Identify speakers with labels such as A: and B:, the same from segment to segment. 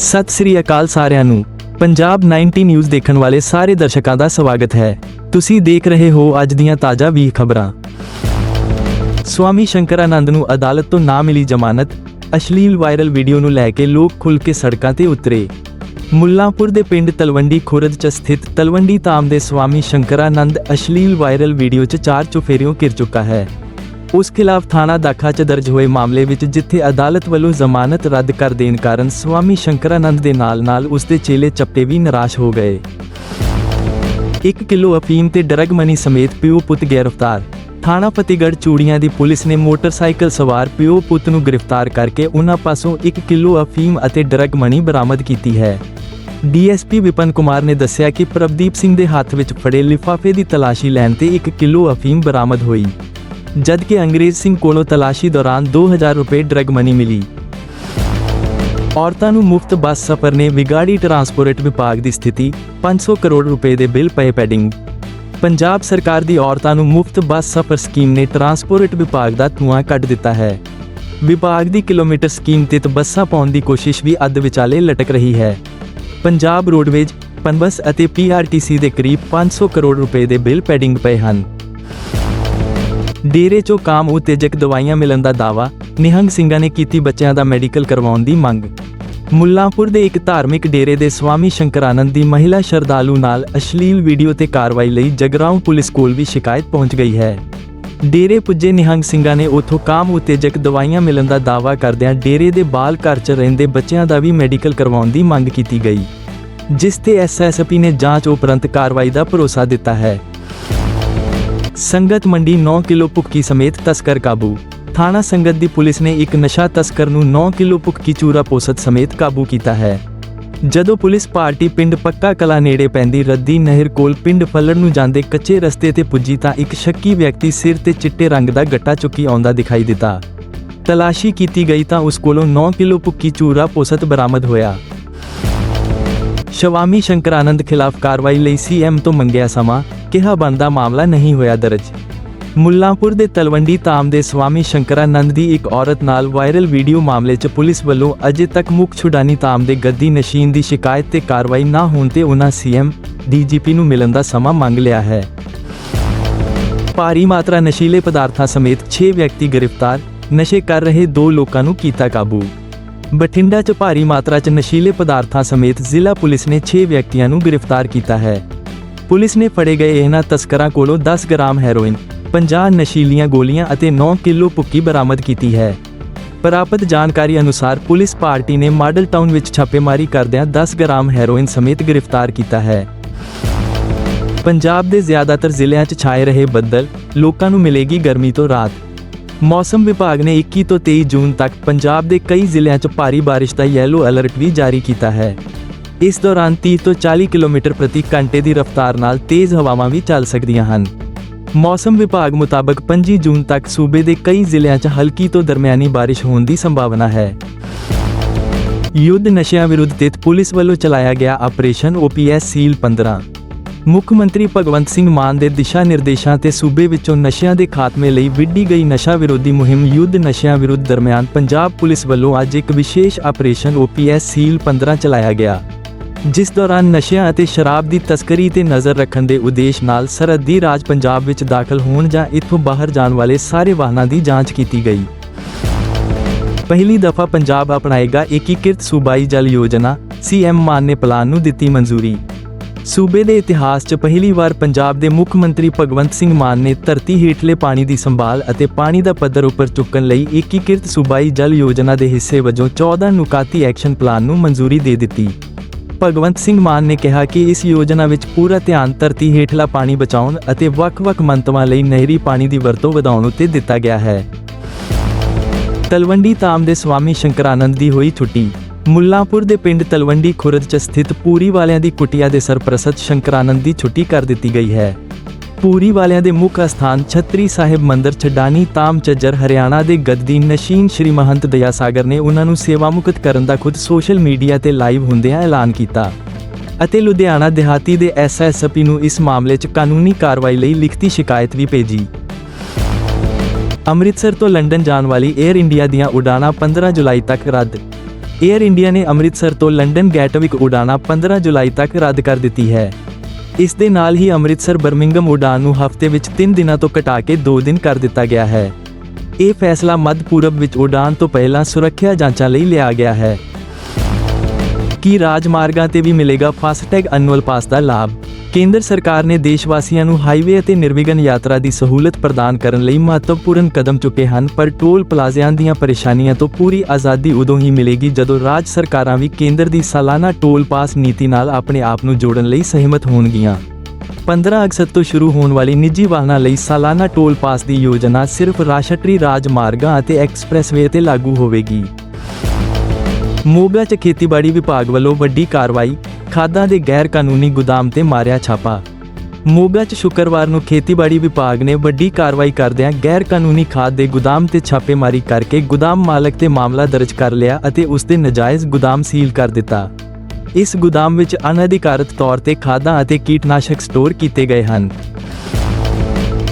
A: ਸਤਿ ਸ੍ਰੀ ਅਕਾਲ ਸਾਰਿਆਂ ਨੂੰ। ਪੰਜਾਬ 90 ਨਿਊਜ਼ ਦੇਖਣ ਵਾਲੇ ਸਾਰੇ ਦਰਸ਼ਕਾਂ ਦਾ ਸਵਾਗਤ ਹੈ। ਤੁਸੀਂ ਦੇਖ ਰਹੇ ਹੋ ਅੱਜ ਦੀਆਂ ਤਾਜ਼ਾ ਵੀ ਖਬਰਾਂ। ਸਵਾਮੀ ਸ਼ੰਕਰਾਨੰਦ ਨੂੰ ਅਦਾਲਤ ਤੋਂ ਨਾ ਮਿਲੀ ਜ਼ਮਾਨਤ, ਅਸ਼ਲੀਲ ਵਾਇਰਲ ਵੀਡੀਓ ਨੂੰ ਲੈ ਕੇ ਲੋਕ ਖੁੱਲ੍ਹ ਕੇ ਸੜਕਾਂ ਤੇ ਉਤਰੇ। ਮੁੱਲਾਂਪੁਰ ਦੇ ਪਿੰਡ ਤਲਵੰਡੀ ਖੁਰਦ ਚ ਸਥਿਤ ਤਲਵੰਡੀ ਧਾਮ ਦੇ ਸਵਾਮੀ ਸ਼ੰਕਰਾਨੰਦ ਅਸ਼ਲੀਲ ਵਾਇਰਲ ਵੀਡੀਓ ਚ ਚਾਰ ਚੁਫੇਰਿਓਂ ਘਿਰ ਚੁੱਕਾ ਹੈ। ਉਸ ਖਿਲਾਫ ਥਾਣਾ ਦਾਖਾ ਚ ਦਰਜ ਹੋਏ ਮਾਮਲੇ ਵਿੱਚ ਜਿੱਥੇ ਅਦਾਲਤ ਵੱਲੋਂ ਜ਼ਮਾਨਤ ਰੱਦ ਕਰ ਦੇਣ ਕਾਰਨ ਸਵਾਮੀ ਸ਼ੰਕਰਾਨੰਦ ਦੇ ਨਾਲ-ਨਾਲ ਉਸ ਦੇ ਚੇਲੇ ਚੱਪੇ ਵੀ ਨਿਰਾਸ਼ ਹੋ ਗਏ। 1 ਕਿਲੋ ਅਫੀਮ ਤੇ ਡਰਗ ਮਨੀ ਸਮੇਤ ਪਿਓ ਪੁੱਤ ਗ੍ਰਿਫਤਾਰ। ਥਾਣਾ ਫਤਿਹਗੜ੍ਹ ਚੂੜੀਆਂ ਦੀ ਪੁਲਿਸ ਨੇ ਮੋਟਰਸਾਈਕਲ ਸਵਾਰ ਪਿਓ ਪੁੱਤ ਨੂੰ ਗ੍ਰਿਫਤਾਰ ਕਰਕੇ ਉਹਨਾਂ ਪਾਸੋਂ 1 ਕਿਲੋ ਅਫੀਮ ਅਤੇ ਡਰਗ ਮਨੀ ਬਰਾਮਦ ਕੀਤੀ ਹੈ। ਡੀਐਸਪੀ ਵਿਪਨ ਕੁਮਾਰ ਨੇ ਦੱਸਿਆ ਕਿ ਪ੍ਰਭਦੀਪ ਸਿੰਘ ਦੇ ਹੱਥ ਵਿੱਚ ਫੜੇ ਲਿਫਾਫੇ ਦੀ ਤਲਾਸ਼ੀ ਲੈਣ ਤੇ 1 ਕਿਲੋ ਅਫੀਮ ਬਰਾਮਦ ਹੋਈ। ਜਦਕਿ ਅੰਗਰੇਜ਼ ਸਿੰਘ ਕੋਲੋਂ ਤਲਾਸ਼ੀ ਦੌਰਾਨ 2000 ਰੁਪਏ ਡਰਗ ਮਨੀ ਮਿਲੀ। ਔਰਤਾਂ ਨੂੰ ਮੁਫਤ ਬੱਸ ਸਫ਼ਰ ਨੇ ਵਿਗਾੜੀ ਟਰਾਂਸਪੋਰਟ ਵਿਭਾਗ ਦੀ ਸਥਿਤੀ 500 ਕਰੋੜ ਰੁਪਏ ਦੇ ਬਿੱਲ ਪਏ ਪੈਡਿੰਗ। ਪੰਜਾਬ ਸਰਕਾਰ ਦੀ ਔਰਤਾਂ ਨੂੰ ਮੁਫਤ ਬੱਸ ਸਫ਼ਰ ਸਕੀਮ ਨੇ ਟਰਾਂਸਪੋਰਟ ਵਿਭਾਗ ਦਾ ਧੂਆਂ ਕੱਢ ਦਿੱਤਾ ਹੈ। ਵਿਭਾਗ ਦੀ ਕਿਲੋਮੀਟਰ ਸਕੀਮ ਤਹਿਤ ਬੱਸਾਂ ਪਾਉਣ ਦੀ ਕੋਸ਼ਿਸ਼ ਵੀ ਅੱਧ ਵਿਚਾਲੇ ਲਟਕ ਰਹੀ ਹੈ। ਪੰਜਾਬ ਰੋਡਵੇਜ, ਪਨਬਸ ਅਤੇ ਪੀਆਰਟੀਸੀ ਦੇ ਕਰੀਬ 500 ਕਰੋੜ ਰੁਪਏ ਦੇ ਬਿੱਲ ਪੈਡਿੰਗ ਪਏ ਹਨ। ਡੇਰੇ ਚੋਂ ਕਾਮ ਉਤੇਜਕ ਦਵਾਈਆਂ ਮਿਲਣ ਦਾ ਦਾਵਾ ਨਿਹੰਗ ਸਿੰਘਾਂ ਨੇ ਕੀਤੀ ਬੱਚਿਆਂ ਦਾ ਮੈਡੀਕਲ ਕਰਵਾਉਣ ਦੀ ਮੰਗ। ਮੁੱਲਾਂਪੁਰ ਦੇ ਇੱਕ ਧਾਰਮਿਕ ਡੇਰੇ ਦੇ ਸਵਾਮੀ ਸ਼ੰਕਰਾਨੰਦ ਦੀ ਮਹਿਲਾ ਸ਼ਰਧਾਲੂ ਨਾਲ ਅਸ਼ਲੀਲ ਵੀਡੀਓ ਤੇ ਕਾਰਵਾਈ ਲਈ ਜਗਰਾਉਂ ਪੁਲਿਸ ਕੋਲ ਵੀ ਸ਼ਿਕਾਇਤ ਪਹੁੰਚ ਗਈ ਹੈ। ਡੇਰੇ ਪੁੱਜੇ ਨਿਹੰਗ ਸਿੰਘਾਂ ਨੇ ਉਥੋਂ ਕਾਮ ਉਤੇਜਕ ਦਵਾਈਆਂ ਮਿਲਣ ਦਾ ਦਾਵਾ ਕਰਦਿਆਂ ਡੇਰੇ ਦੇ ਬਾਲ ਘਰ 'ਚ ਰਹਿੰਦੇ ਬੱਚਿਆਂ ਦਾ ਵੀ ਮੈਡੀਕਲ ਕਰਵਾਉਣ ਦੀ ਮੰਗ ਕੀਤੀ ਗਈ। ਜਿਸ ਤੇ ਐਸਐਸਪੀ ਨੇ ਜਾਂਚ ਉਪਰੰਤ ਕਾਰਵਾਈ ਦਾ ਭਰੋਸਾ ਦਿੱਤਾ ਹੈ। ਸੰਗਤ ਮੰਡੀ 9 ਕਿਲੋ ਭੁੱਕੀ ਸਮੇਤ ਤਸਕਰ ਕਾਬੂ। ਥਾਣਾ ਸੰਗਤ ਦੀ ਪੁਲਿਸ ਨੇ ਇੱਕ ਨਸ਼ਾ ਤਸਕਰ ਨੂੰ 9 ਕਿਲੋ ਭੁੱਕੀ ਚੂਰਾ ਪੋਸਤ ਸਮੇਤ ਕਾਬੂ ਕੀਤਾ ਹੈ। ਜਦੋਂ ਪੁਲਿਸ ਪਾਰਟੀ ਪਿੰਡ ਪੱਕਾ ਕਲਾ ਨੇੜੇ ਪੈਂਦੀ ਰੱਦੀ ਨਹਿਰ ਕੋਲ ਪਿੰਡ ਫੱਲੜ ਨੂੰ ਜਾਂਦੇ ਕੱਚੇ ਰਸਤੇ ਤੇ ਪੁੱਜੀ ਤਾਂ ਇੱਕ ਸ਼ੱਕੀ ਵਿਅਕਤੀ ਸਿਰ ਤੇ ਚਿੱਟੇ ਰੰਗ ਦਾ ਗੱਟਾ ਚੁੱਕੀ ਆਉਂਦਾ ਦਿਖਾਈ ਦਿੱਤਾ। ਤਲਾਸ਼ੀ ਕੀਤੀ ਗਈ ਤਾਂ ਉਸ ਕੋਲੋਂ 9 ਕਿਲੋ ਭੁੱਕੀ ਚੂਰਾ ਪੋਸਤ ਬਰਾਮਦ ਹੋਇਆ। ਸ਼ਵਾਮੀ ਸ਼ੰਕਰਾਨੰਦ ਖਿਲਾਫ ਕਾਰਵਾਈ ਲਈ ਸੀਐਮ ਤੋਂ ਮੰਗਿਆ ਸਮਾਂ। ਕਿਹਾ ਬੰਦਾ ਮਾਮਲਾ ਨਹੀਂ ਹੋਇਆ ਦਰਜ। ਮੁੱਲਾਂਪੁਰ ਦੇ ਤਲਵੰਡੀ ਧਾਮ ਦੇ ਸਵਾਮੀ ਸ਼ੰਕਰਾਨੰਦ ਦੀ ਇੱਕ ਔਰਤ ਨਾਲ ਵਾਇਰਲ ਵੀਡੀਓ ਮਾਮਲੇ 'ਚ ਪੁਲਿਸ ਵੱਲੋਂ ਅਜੇ ਤੱਕ ਮੁੱਖ ਛੁਡਾਨੀ ਧਾਮ ਦੇ ਗੱਦੀ ਨਸ਼ੀਨ ਦੀ ਸ਼ਿਕਾਇਤ ਤੇ ਕਾਰਵਾਈ ਨਾ ਹੋਣ ਤੇ ਉਹਨਾਂ ਸੀਐਮ ਡੀਜੀਪੀ ਨੂੰ ਮਿਲਣ ਦਾ ਸਮਾਂ ਮੰਗ ਲਿਆ ਹੈ। ਭਾਰੀ ਮਾਤਰਾ ਨਸ਼ੀਲੇ ਪਦਾਰਥਾਂ ਸਮੇਤ 6 ਵਿਅਕਤੀ ਗ੍ਰਿਫਤਾਰ, ਨਸ਼ੇ ਕਰ ਰਹੇ ਦੋ ਲੋਕਾਂ ਨੂੰ ਕੀਤਾ ਕਾਬੂ। ਬਠਿੰਡਾ 'ਚ ਭਾਰੀ ਮਾਤਰਾ 'ਚ ਨਸ਼ੀਲੇ ਪਦਾਰਥਾਂ ਸਮੇਤ ਜ਼ਿਲ੍ਹਾ ਪੁਲਿਸ ਨੇ 6 ਵਿਅਕਤੀਆਂ ਨੂੰ ਗ੍ਰਿਫਤਾਰ ਕੀਤਾ ਹੈ। ਪੁਲਿਸ ਨੇ ਫੜੇ ਗਏ ਇਹਨਾਂ ਤਸਕਰਾਂ ਕੋਲੋਂ 10 ਗ੍ਰਾਮ ਹੈਰੋਇਨ 50 ਨਸ਼ੀਲੀਆਂ ਗੋਲੀਆਂ ਅਤੇ 9 ਕਿਲੋ ਭੁੱਕੀ ਬਰਾਮਦ ਕੀਤੀ ਹੈ। ਪ੍ਰਾਪਤ ਜਾਣਕਾਰੀ ਅਨੁਸਾਰ ਪੁਲਿਸ ਪਾਰਟੀ ਨੇ ਮਾਡਲ ਟਾਊਨ ਵਿੱਚ ਛਾਪੇਮਾਰੀ ਕਰਦਿਆਂ 10 ਗ੍ਰਾਮ ਹੈਰੋਇਨ ਸਮੇਤ ਗ੍ਰਿਫਤਾਰ ਕੀਤਾ ਹੈ। ਪੰਜਾਬ ਦੇ ਜ਼ਿਆਦਾਤਰ ਜ਼ਿਲ੍ਹਿਆਂ 'ਚ ਛਾਏ ਰਹੇ ਬੱਦਲ ਲੋਕਾਂ ਨੂੰ ਮਿਲੇਗੀ ਗਰਮੀ ਤੋਂ ਰਾਹਤ। ਮੌਸਮ ਵਿਭਾਗ ਨੇ 21 ਤੋਂ 23 ਜੂਨ ਤੱਕ ਪੰਜਾਬ ਦੇ ਕਈ ਜ਼ਿਲ੍ਹਿਆਂ 'ਚ ਭਾਰੀ ਬਾਰਿਸ਼ ਦਾ ਯੈਲੋ ਅਲਰਟ ਵੀ ਜਾਰੀ ਕੀਤਾ ਹੈ। ਇਸ ਦੌਰਾਨ 30 ਤੋਂ 40 ਕਿਲੋਮੀਟਰ ਪ੍ਰਤੀ ਘੰਟੇ ਦੀ ਰਫ਼ਤਾਰ ਨਾਲ ਤੇਜ਼ ਹਵਾਵਾਂ ਵੀ ਚੱਲ ਸਕਦੀਆਂ ਹਨ। ਮੌਸਮ ਵਿਭਾਗ ਮੁਤਾਬਕ 25 ਜੂਨ ਤੱਕ ਸੂਬੇ ਦੇ ਕਈ ਜ਼ਿਲ੍ਹਿਆਂ 'ਚ ਹਲਕੀ ਤੋਂ ਦਰਮਿਆਨੀ ਬਾਰਿਸ਼ ਹੋਣ ਦੀ ਸੰਭਾਵਨਾ ਹੈ। ਯੁੱਧ ਨਸ਼ਿਆਂ ਵਿਰੁੱਧ ਤਿਤ ਪੁਲਿਸ ਵੱਲੋਂ ਚਲਾਇਆ ਗਿਆ ਆਪਰੇਸ਼ਨ ਓਪੀਐਸ ਸੀਲ 15 ਮੁੱਖ ਮੰਤਰੀ ਭਗਵੰਤ ਸਿੰਘ ਮਾਨ ਦੇ ਦਿਸ਼ਾ ਨਿਰਦੇਸ਼ਾਂ ਤੇ ਸੂਬੇ ਵਿੱਚੋਂ ਨਸ਼ਿਆਂ ਦੇ ਖਾਤਮੇ ਲਈ ਵਿੱਢੀ ਗਈ ਨਸ਼ਾ ਵਿਰੋਧੀ ਮੁਹਿੰਮ ਯੁੱਧ ਨਸ਼ਿਆਂ ਵਿਰੁੱਧ ਦਰਮਿਆਨ ਪੰਜਾਬ ਪੁਲਿਸ ਵੱਲੋਂ ਅੱਜ ਇੱਕ ਵਿਸ਼ੇਸ਼ ਆਪਰੇਸ਼ਨ ਓਪੀਐਸ ਸੀਲ 15 ਚਲਾਇਆ ਗਿਆ। ਜਿਸ ਦੌਰਾਨ ਨਸ਼ਿਆਂ ਅਤੇ ਸ਼ਰਾਬ ਦੀ ਤਸਕਰੀ ਤੇ ਨਜ਼ਰ ਰੱਖਣ ਦੇ ਉਦੇਸ਼ ਨਾਲ ਸਰਹੱਦੀ ਰਾਜ ਪੰਜਾਬ ਵਿੱਚ ਦਾਖਲ ਹੋਣ ਜਾਂ ਇੱਥੋਂ ਬਾਹਰ ਜਾਣ ਵਾਲੇ ਸਾਰੇ ਵਾਹਨਾਂ ਦੀ ਜਾਂਚ ਕੀਤੀ ਗਈ। ਪਹਿਲੀ ਦਫਾ ਪੰਜਾਬ ਅਪਣਾਏਗਾ ਏਕੀਕ੍ਰਿਤ ਸੂਬਾਈ ਜਲ ਯੋਜਨਾ, ਸੀਐਮ ਮਾਨ ਨੇ ਪਲਾਨ ਨੂੰ ਦਿੱਤੀ ਮਨਜ਼ੂਰੀ। ਸੂਬੇ ਦੇ ਇਤਿਹਾਸ 'ਚ ਪਹਿਲੀ ਵਾਰ ਪੰਜਾਬ ਦੇ ਮੁੱਖ ਮੰਤਰੀ ਭਗਵੰਤ ਸਿੰਘ ਮਾਨ ਨੇ ਧਰਤੀ ਹੇਠਲੇ ਪਾਣੀ ਦੀ ਸੰਭਾਲ ਅਤੇ ਪਾਣੀ ਦਾ ਪੱਧਰ ਉੱਪਰ ਚੁੱਕਣ ਲਈ ਏਕੀਕ੍ਰਿਤ ਸੂਬਾਈ ਜਲ ਯੋਜਨਾ ਦੇ ਹਿੱਸੇ ਵਜੋਂ 14 ਨੁਕਾਤੀ ਐਕਸ਼ਨ ਪਲਾਨ ਨੂੰ ਮਨਜ਼ੂਰੀ ਦੇ ਦਿੱਤੀ। ਭਗਵੰਤ ਸਿੰਘ ਮਾਨ ਨੇ ਕਿਹਾ ਕਿ ਇਸ ਯੋਜਨਾ ਵਿੱਚ ਪੂਰਾ ਧਿਆਨ ਧਰਤੀ ਹੇਠਲਾ ਪਾਣੀ ਬਚਾਉਣ ਅਤੇ ਵੱਖ-ਵੱਖ ਮੰਤਵਾਂ ਲਈ ਨਹਿਰੀ ਪਾਣੀ ਦੀ ਵਰਤੋਂ ਵਧਾਉਣ ਉੱਤੇ ਦਿੱਤਾ ਗਿਆ ਹੈ। ਤਲਵੰਡੀ ਧਾਮ ਦੇ ਸਵਾਮੀ ਸ਼ੰਕਰਾਨੰਦ ਦੀ ਹੋਈ ਛੁੱਟੀ। ਮੁੱਲਾਂਪੁਰ ਦੇ ਪਿੰਡ ਤਲਵੰਡੀ ਖੁਰਦ ਚ ਸਥਿਤ ਪੂਰੀ ਵਾਲਿਆਂ ਦੀ ਕੁਟਿਆ ਦੇ ਸਰਪ੍ਰਸਤ ਸ਼ੰਕਰਾਨੰਦ ਦੀ ਛੁੱਟੀ ਕਰ ਦਿੱਤੀ ਗਈ ਹੈ। ਪੂਰੀ ਵਾਲਿਆਂ ਦੇ ਮੁੱਖ ਅਸਥਾਨ ਛਤਰੀ ਸਾਹਿਬ ਮੰਦਰ ਛਡਾਨੀ ਤਾਮ ਚੱਜਰ ਹਰਿਆਣਾ ਦੇ ਗੱਦੀ ਨਸ਼ੀਨ ਸ਼੍ਰੀ ਮਹੰਤ ਦਇਆ ਸਾਗਰ ਨੇ ਉਹਨਾਂ ਨੂੰ ਸੇਵਾ ਮੁਕਤ ਕਰਨ ਦਾ ਖੁਦ ਸੋਸ਼ਲ ਮੀਡੀਆ ਤੇ ਲਾਈਵ ਹੁੰਦਿਆਂ ਐਲਾਨ ਕੀਤਾ ਅਤੇ ਲੁਧਿਆਣਾ ਦਿਹਾਤੀ ਦੇ ਐਸਐਸਪੀ ਨੂੰ ਇਸ ਮਾਮਲੇ 'ਚ ਕਾਨੂੰਨੀ ਕਾਰਵਾਈ ਲਈ ਲਿਖਤੀ ਸ਼ਿਕਾਇਤ ਵੀ ਭੇਜੀ। ਅੰਮ੍ਰਿਤਸਰ ਤੋਂ ਲੰਡਨ ਜਾਣ ਵਾਲੀ 에ਅਰ ਇੰਡੀਆ ਦੀਆਂ ਉਡਾਣਾਂ 15 ਜੁਲਾਈ ਤੱਕ ਰੱਦ। 에ਅਰ ਇੰਡੀਆ ਨੇ ਅੰਮ੍ਰਿਤਸਰ ਤੋਂ ਲੰਡਨ ਗੈਟਵਿਕ ਉਡਾਣਾਂ 15 ਜੁਲਾਈ ਤੱਕ ਰੱਦ ਕਰ ਦਿੱਤੀ ਹੈ। ਇਸ ਦੇ ਨਾਲ ਹੀ ਅੰਮ੍ਰਿਤਸਰ ਬਰਮਿੰਗਮ ਉਡਾਨ ਨੂੰ ਹਫ਼ਤੇ ਵਿੱਚ 3 ਦਿਨਾਂ ਤੋਂ ਘਟਾ ਕੇ 2 ਦਿਨ ਕਰ ਦਿੱਤਾ ਗਿਆ ਹੈ। ਇਹ ਫੈਸਲਾ ਮੱਧ ਪੂਰਬ ਵਿੱਚ ਉਡਾਨ ਤੋਂ ਪਹਿਲਾਂ ਸੁਰੱਖਿਆ ਜਾਂਚਾਂ ਲਈ ਲਿਆ ਗਿਆ ਹੈ। ਕੀ ਰਾਜਮਾਰਗਾਂ ਤੇ ਵੀ ਮਿਲੇਗਾ ਫਾਸਟੈਗ ਅਨੁਅਲ ਪਾਸ ਦਾ ਲਾਭ? ਕੇਂਦਰ ਸਰਕਾਰ ਨੇ ਦੇਸ਼ ਵਾਸੀਆਂ ਨੂੰ ਹਾਈਵੇ ਅਤੇ ਨਿਰਵਿਘਨ ਯਾਤਰਾ ਦੀ ਸਹੂਲਤ ਪ੍ਰਦਾਨ ਕਰਨ ਲਈ ਮਹੱਤਵਪੂਰਨ ਕਦਮ ਚੁੱਕੇ ਹਨ, ਪਰ ਟੋਲ ਪਲਾਜ਼ਿਆਂ ਦੀਆਂ ਪਰੇਸ਼ਾਨੀਆਂ ਤੋਂ ਪੂਰੀ ਆਜ਼ਾਦੀ ਉਦੋਂ ਹੀ ਮਿਲੇਗੀ ਜਦੋਂ ਰਾਜ ਸਰਕਾਰਾਂ ਵੀ ਕੇਂਦਰ ਦੀ ਸਾਲਾਨਾ ਟੋਲ ਪਾਸ ਨੀਤੀ ਨਾਲ ਆਪਣੇ ਆਪ ਨੂੰ ਜੋੜਨ ਲਈ ਸਹਿਮਤ ਹੋਣਗੀਆਂ। 15 ਅਗਸਤ ਤੋਂ ਸ਼ੁਰੂ ਹੋਣ ਵਾਲੀ ਨਿੱਜੀ ਵਾਹਨਾਂ ਲਈ ਸਾਲਾਨਾ ਟੋਲ ਪਾਸ ਦੀ ਯੋਜਨਾ ਸਿਰਫ ਰਾਸ਼ਟਰੀ ਰਾਜਮਾਰਗਾਂ ਅਤੇ ਐਕਸਪ੍ਰੈਸਵੇ ਤੇ ਲਾਗੂ ਹੋਵੇਗੀ। ਮੋਗਾ 'ਚ ਖੇਤੀਬਾੜੀ ਵਿਭਾਗ ਵੱਲੋਂ ਵੱਡੀ ਕਾਰਵਾਈ, ਖਾਦਾਂ ਦੇ ਗੈਰ ਕਾਨੂੰਨੀ ਗੁਦਾਮ ਤੇ ਮਾਰਿਆ ਛਾਪਾ। ਮੋਗਾ 'ਚ ਸ਼ੁੱਕਰਵਾਰ ਨੂੰ ਖੇਤੀਬਾੜੀ ਵਿਭਾਗ ਨੇ ਵੱਡੀ ਕਾਰਵਾਈ ਕਰਦਿਆਂ ਗੈਰ ਕਾਨੂੰਨੀ ਖਾਦ ਦੇ ਗੁਦਾਮ ਤੇ ਛਾਪੇਮਾਰੀ ਕਰਕੇ ਗੁਦਾਮ ਮਾਲਕ ਤੇ ਮਾਮਲਾ ਦਰਜ ਕਰ ਲਿਆ ਅਤੇ ਉਸ ਦੇ ਨਜਾਇਜ਼ ਗੁਦਾਮ ਸੀਲ ਕਰ ਦਿੱਤਾ। ਇਸ ਗੁਦਾਮ ਵਿੱਚ ਅਨਅਧਿਕਾਰਤ ਤੌਰ ਤੇ ਖਾਦਾਂ ਅਤੇ ਕੀਟਨਾਸ਼ਕ ਸਟੋਰ ਕੀਤੇ ਗਏ ਹਨ।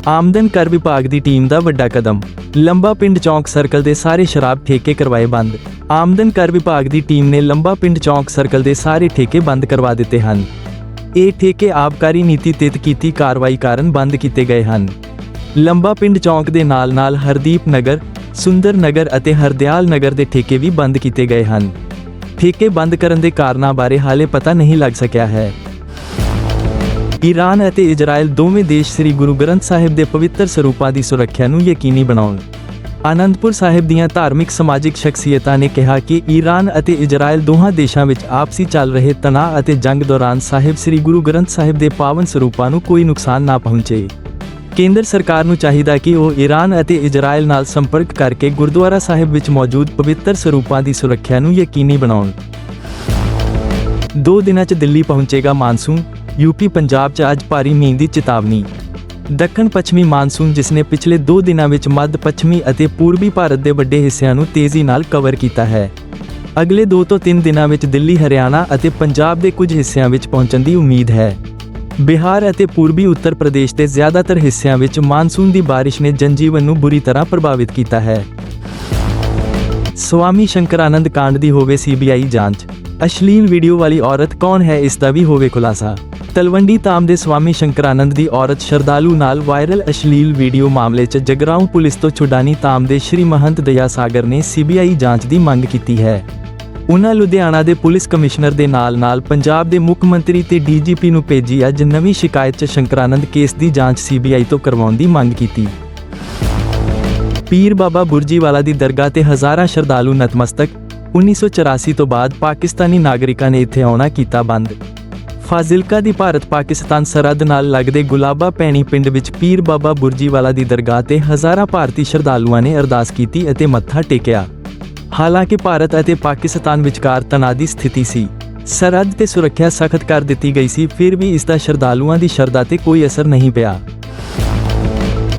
A: ਆਮਦਨ ਕਰ ਵਿਭਾਗ ਦੀ ਟੀਮ ਦਾ ਵੱਡਾ ਕਦਮ ਲੰਬਾ ਪਿੰਡ ਚੌਂਕ ਸਰਕਲ ਦੇ ਸਾਰੇ ਸ਼ਰਾਬ ਠੇਕੇ ਕਰਵਾਏ ਬੰਦ। ਆਮਦਨ ਕਰ ਵਿਭਾਗ ਦੀ ਟੀਮ ਨੇ ਲੰਬਾ ਪਿੰਡ ਚੌਂਕ ਸਰਕਲ ਦੇ ਸਾਰੇ ਠੇਕੇ ਬੰਦ ਕਰਵਾ ਦਿੱਤੇ ਹਨ। ਇਹ ਠੇਕੇ ਆਬਕਾਰੀ ਨੀਤੀ ਤਹਿਤ ਕੀਤੀ ਕਾਰਵਾਈ ਕਾਰਨ ਬੰਦ ਕੀਤੇ ਗਏ ਹਨ। ਲੰਬਾ ਪਿੰਡ ਚੌਂਕ ਦੇ ਨਾਲ-ਨਾਲ ਹਰਦੀਪ ਨਗਰ, ਸੁੰਦਰ ਨਗਰ ਅਤੇ ਹਰਦਿਆਲ ਨਗਰ ਦੇ ਠੇਕੇ ਵੀ ਬੰਦ ਕੀਤੇ ਗਏ ਹਨ। ਠੇਕੇ ਬੰਦ ਕਰਨ ਦੇ ਕਾਰਨਾਂ ਬਾਰੇ ਹਾਲੇ ਪਤਾ ਨਹੀਂ ਲੱਗ ਸਕਿਆ ਹੈ। ਈਰਾਨ ਅਤੇ ਇਜ਼ਰਾਈਲ ਦੋਵੇਂ ਦੇਸ਼ ਸ੍ਰੀ ਗੁਰੂ ਗ੍ਰੰਥ ਸਾਹਿਬ ਦੇ ਪਵਿੱਤਰ ਸਰੂਪਾਂ ਦੀ ਸੁਰੱਖਿਆ ਨੂੰ ਯਕੀਨੀ ਬਣਾਉਣ। ਆਨੰਦਪੁਰ ਸਾਹਿਬ ਦੀਆਂ ਧਾਰਮਿਕ ਸਮਾਜਿਕ ਸ਼ਖਸੀਅਤਾਂ ਨੇ ਕਿਹਾ ਕਿ ਈਰਾਨ ਅਤੇ ਇਜ਼ਰਾਈਲ ਦੋਹਾਂ ਦੇਸ਼ਾਂ ਵਿੱਚ ਆਪਸੀ ਚੱਲ ਰਹੇ ਤਣਾਅ ਅਤੇ ਜੰਗ ਦੌਰਾਨ ਸਾਹਿਬ ਸ੍ਰੀ ਗੁਰੂ ਗ੍ਰੰਥ ਸਾਹਿਬ ਦੇ ਪਾਵਨ ਸਰੂਪਾਂ ਨੂੰ ਕੋਈ ਨੁਕਸਾਨ ਨਾ ਪਹੁੰਚੇ। ਕੇਂਦਰ ਸਰਕਾਰ ਨੂੰ ਚਾਹੀਦਾ ਕਿ ਉਹ ਈਰਾਨ ਅਤੇ ਇਜ਼ਰਾਈਲ ਨਾਲ ਸੰਪਰਕ ਕਰਕੇ ਗੁਰਦੁਆਰਾ ਸਾਹਿਬ ਵਿੱਚ ਮੌਜੂਦ ਪਵਿੱਤਰ ਸਰੂਪਾਂ ਦੀ ਸੁਰੱਖਿਆ ਨੂੰ ਯਕੀਨੀ ਬਣਾਉਣ। ਦੋ ਦਿਨਾਂ 'ਚ ਦਿੱਲੀ ਪਹੁੰਚੇਗਾ ਮਾਨਸੂਨ। ਯੂਪੀ ਪੰਜਾਬ 'ਚ ਅੱਜ ਭਾਰੀ ਮੀਂਹ ਦੀ ਚੇਤਾਵਨੀ। ਦੱਖਣ ਪੱਛਮੀ ਮਾਨਸੂਨ, ਜਿਸ ਨੇ ਪਿਛਲੇ 2 ਦਿਨਾਂ ਵਿੱਚ ਮੱਧ ਪੱਛਮੀ ਅਤੇ ਪੂਰਬੀ ਭਾਰਤ ਦੇ ਵੱਡੇ ਹਿੱਸਿਆਂ ਨੂੰ ਤੇਜ਼ੀ ਨਾਲ ਕਵਰ ਕੀਤਾ ਹੈ। ਅਗਲੇ 2 ਤੋਂ 3 ਦਿਨਾਂ ਵਿੱਚ ਦਿੱਲੀ, ਹਰਿਆਣਾ ਅਤੇ ਪੰਜਾਬ ਦੇ ਕੁਝ ਹਿੱਸਿਆਂ ਵਿੱਚ ਪਹੁੰਚਣ ਦੀ ਉਮੀਦ ਹੈ। ਬਿਹਾਰ ਅਤੇ ਪੂਰਬੀ ਉੱਤਰ ਪ੍ਰਦੇਸ਼ ਦੇ ਜ਼ਿਆਦਾਤਰ ਹਿੱਸਿਆਂ ਵਿੱਚ ਮਾਨਸੂਨ ਦੀ ਬਾਰਿਸ਼ ਨੇ ਜਨਜੀਵਨ ਨੂੰ ਬੁਰੀ ਤਰ੍ਹਾਂ ਪ੍ਰਭਾਵਿਤ ਕੀਤਾ ਹੈ। ਸਵਾਮੀ ਸ਼ੰਕਰਾਨੰਦ ਕਾਂਡ ਦੀ ਹੋਵੇ ਸੀਬੀਆਈ ਜਾਂਚ। ਅਸ਼ਲੀਲ ਵੀਡੀਓ ਵਾਲੀ ਔਰਤ ਕੌਣ ਹੈ, ਇਸ ਦਾ ਵੀ ਹੋਵੇ ਖੁਲਾਸਾ। ਤਲਵੰਡੀ ਧਾਮ ਦੇ ਸਵਾਮੀ ਸ਼ੰਕਰਾਨੰਦ ਦੀ ਔਰਤ ਸ਼ਰਦਾਲੂ ਨਾਲ ਵਾਇਰਲ ਅਸ਼ਲੀਲ ਵੀਡੀਓ ਮਾਮਲੇ 'ਚ ਜਗਰਾਉਂ ਪੁਲਿਸ ਤੋਂ ਛੁਡਾਨੀ ਧਾਮ ਦੇ ਸ਼੍ਰੀ ਮਹੰਤ ਦਇਆ ਸਾਗਰ ਨੇ ਸੀਬੀਆਈ ਜਾਂਚ ਦੀ ਮੰਗ ਕੀਤੀ ਹੈ। ਉਨ੍ਹਾਂ ਲੁਧਿਆਣਾ ਦੇ ਪੁਲਿਸ ਕਮਿਸ਼ਨਰ ਦੇ ਨਾਲ-ਨਾਲ ਪੰਜਾਬ ਦੇ ਮੁੱਖ ਮੰਤਰੀ ਤੇ ਡੀਜੀਪੀ ਨੂੰ ਭੇਜੀ ਅੱਜ ਨਵੀਂ ਸ਼ਿਕਾਇਤ 'ਚ ਸ਼ੰਕਰਾਨੰਦ ਕੇਸ ਦੀ ਜਾਂਚ ਸੀਬੀਆਈ ਤੋਂ ਕਰਵਾਉਣ ਦੀ ਮੰਗ ਕੀਤੀ। ਪੀਰ ਬਾਬਾ ਬੁਰਜੀਵਾਲਾ ਦੀ ਦਰਗਾਹ ਤੇ ਹਜ਼ਾਰਾਂ ਸ਼ਰਧਾਲੂ ਨਤਮਸਤਕ 1984 ਤੋਂ ਬਾਅਦ ਪਾਕਿਸਤਾਨੀ ਨਾਗਰਿਕਾਂ ਨੇ ਇੱਥੇ ਆਉਣਾ ਕੀਤਾ ਬੰਦ। ਫਾਜ਼ਿਲਕਾ ਦੀ ਭਾਰਤ ਪਾਕਿਸਤਾਨ ਸਰਹੱਦ ਨਾਲ ਲੱਗਦੇ ਗੁਲਾਬਾ ਪੈਣੀ ਪਿੰਡ ਵਿੱਚ ਪੀਰ ਬਾਬਾ ਬੁਰਜੀਵਾਲਾ ਦੀ ਦਰਗਾਹ ਤੇ ਹਜ਼ਾਰਾਂ ਭਾਰਤੀ ਸ਼ਰਧਾਲੂਆਂ ਨੇ ਅਰਦਾਸ ਕੀਤੀ ਅਤੇ ਮੱਥਾ ਟੇਕਿਆ। ਹਾਲਾਂਕਿ ਭਾਰਤ ਅਤੇ ਪਾਕਿਸਤਾਨ ਵਿਚਕਾਰ ਤਣਾਅ ਦੀ ਸਥਿਤੀ ਸੀ। ਸਰਹੱਦ ਤੇ ਸੁਰੱਖਿਆ ਸਖਤ ਕਰ ਦਿੱਤੀ ਗਈ ਸੀ, ਫਿਰ ਵੀ ਇਸ ਦਾ ਸ਼ਰਧਾਲੂਆਂ ਦੀ ਸ਼ਰਧਾ ਤੇ ਕੋਈ ਅਸਰ ਨਹੀਂ ਪਿਆ।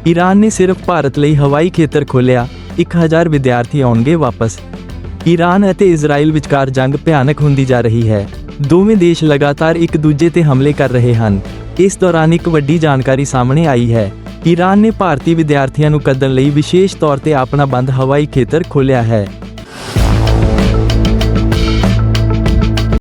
A: ਈਰਾਨ ਨੇ ਸਿਰਫ ਭਾਰਤ ਲਈ ਹਵਾਈ ਖੇਤਰ ਖੋਲ੍ਹਿਆ 1000 ਵਿਦਿਆਰਥੀ ਆਉਣਗੇ ਵਾਪਸ। ਈਰਾਨ ਅਤੇ ਇਜ਼ਰਾਈਲ ਵਿਚਕਾਰ ਜੰਗ ਭਿਆਨਕ ਹੁੰਦੀ ਜਾ ਰਹੀ ਹੈ। ਦੋਵੇਂ ਦੇਸ਼ ਲਗਾਤਾਰ ਇੱਕ ਦੂਜੇ ਤੇ ਹਮਲੇ ਕਰ ਰਹੇ ਹਨ। ਇਸ ਦੌਰਾਨ ਇੱਕ ਵੱਡੀ ਜਾਣਕਾਰੀ ਸਾਹਮਣੇ ਆਈ ਹੈ। ਈਰਾਨ ਨੇ ਭਾਰਤੀ ਵਿਦਿਆਰਥੀਆਂ ਨੂੰ ਕੱਢਣ ਲਈ ਵਿਸ਼ੇਸ਼ ਤੌਰ ਤੇ ਆਪਣਾ ਬੰਦ ਹਵਾਈ ਖੇਤਰ ਖੋਲ੍ਹਿਆ ਹੈ।